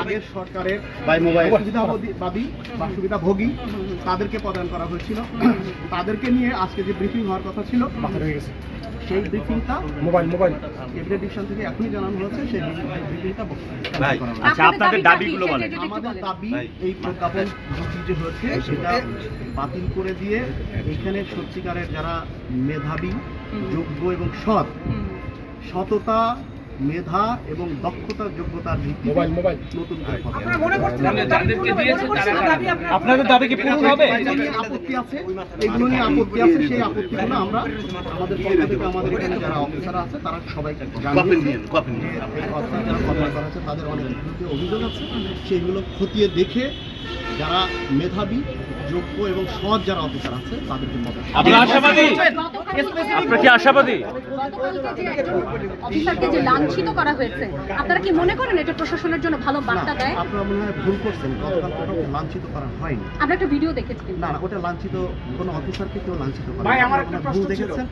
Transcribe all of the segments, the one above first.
আগের সরকারের by mobile. সুবিধাবাদী বা সুবিধাভোগী তাদেরকে প্রদান করা হয়েছিল। তাদেরকে নিয়ে আজকে যে ব্রিফিং হওয়ার কথা ছিল সেই ব্রিফিংটা মোবাইল মোবাইল। ক্যাবিনেট ডিভিশন থেকে এখনই জানানো হয়েছে সেই ব্রিফিংটা। আচ্ছা আপনাদের দাবিগুলো বলেন। আমাদের দাবি এই প্রজ্ঞাপন যে হয়েছে সেটা বাতিল করে দিয়ে এখানে সত্যিকারের যারা মেধাবী যোগ্য এবং সৎ সততা মেধা এবং দক্ষতার যোগ্যতার ভিত্তিতে মোবাইল, মোবাইল। নতুন আপনাদের দাবি কি পূরণ হবে? আপত্তি আছে এগুলো নিয়ে আপত্তি আছে সেই আপত্তিগুলো আমরা আমাদের পক্ষ থেকে আমাদের এখানে যারা অফিসার আছে তারা আছে তাদের অনেক অভিযোগ আছে। সেইগুলো খতিয়ে দেখে যারা মেধাবী যোগ্য এবং সৎ যারা অফিসার আছে তাদেরকে আপনি আশাবাদী? আপনারা কি আশাবাদী? অফিসারকে যে লাঞ্ছিত করা হয়েছে আপনারা কি মনে করেন এটা প্রশাসনের জন্য ভালো বার্তা দেয়? আপনারা মনে হয় ভুল করছেন। গতকাল কোনো লাঞ্ছিত করা হয়নি। আমরা একটা ভিডিও দেখেছি। না না ওটা লাঞ্ছিত কোনো অফিসারকে কেউ লাঞ্ছিত করে ভাই, না। আমার একটা প্রশ্ন দেখেছেন?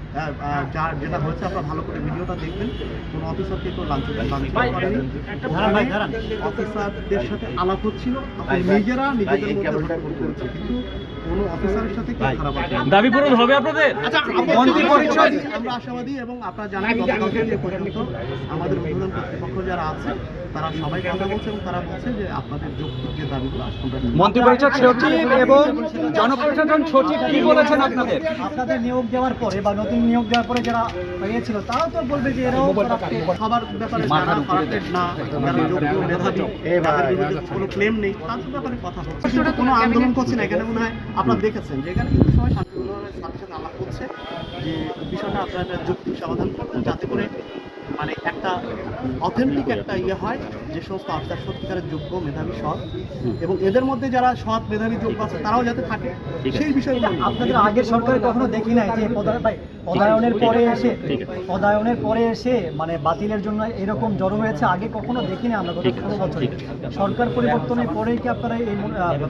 যার যেটা হয়েছে আপনারা ভালো করে ভিডিওটা দেখবেন। কোনো অফিসারকে কেউ লাঞ্ছিত লাঞ্ছিত ভাই, করেনি অফিসারদের সাথে আলাপ হচ্ছিল। নিজেরা নিজেদের মধ্যে কিন্তু Thank you. অফিসারের সাথে কেউ খারাপ দাবি পূরণ হবে আপনাদের? মন্ত্রী পরিষদ আমরা আশাবাদী এবং আপনারা জানেন গতকালকে যে পর্যন্ত আমাদের কর্তৃপক্ষ যারা আছে তারা সবাই কথা বলছে এবং তারা বলছে যে আপনাদের যৌক্তিক যে দাবিগুলো মন্ত্রী পরিষদ সচিব এবং জনপ্রশাসন সচিব কি বলেছেন আপনাদের? আপনাদের নিয়োগ দেওয়ার পরে বা নতুন নিয়োগ দেওয়ার পরে যারা পেয়েছিল তারাও তো বলবে যে এরাও খাবার ব্যাপারে যারা না যারা যোগ্য মেধাবী তাদের বিরুদ্ধে কোনো ক্লেম নেই। তাদের ব্যাপারে কথা হচ্ছে কিন্তু কোনো আন্দোলন করছে না এখানে মনে হয় আপনারা দেখেছেন যে এখানে কিন্তু সবাই শান্তিপূর্ণভাবে সাথে সাথে আলাপ করছে, যে বিষয়টা আপনারা যুক্তি সমাধান করবেন, যাতে করে মানে একটা অথেন্টিক একটা ইয়ে হয় যে সমস্ত অফিসার সত্যিকারের যোগ্য মেধাবী সৎ। এবং এদের মধ্যে যারা সৎ মেধাবী যোগ্য আছে তারাও যাতে থাকে। সেই বিষয়গুলো আপনাদের আগের সরকারে কখনো দেখি নাই যে পদায়নের পরে এসে পদায়নের পরে এসে মানে বাতিলের জন্য এরকম জড়ো হয়েছে আগে কখনো দেখি না আমরা গত ষোলো বছরে। সরকার পরিবর্তনের পরেই কি আপনারা এই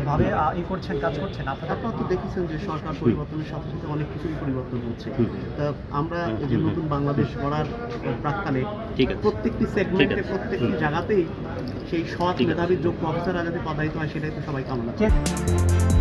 ভাবে ই করছেন কাজ করছেন? আপনারা আপনারা তো দেখেছেন যে সরকার পরিবর্তনের সাথে সাথে অনেক কিছুই পরিবর্তন হচ্ছে। তা আমরা এই যে নতুন বাংলাদেশ গড়ার প্রাক্কালে প্রত্যেকটি সেগমেন্টে প্রত্যেকটি জায়গাতেই সেই সৎ মেধাবী যোগ্য অফিসাররা যাতে পদায়িত হয় সেটাই তো সবাই কামনা করে।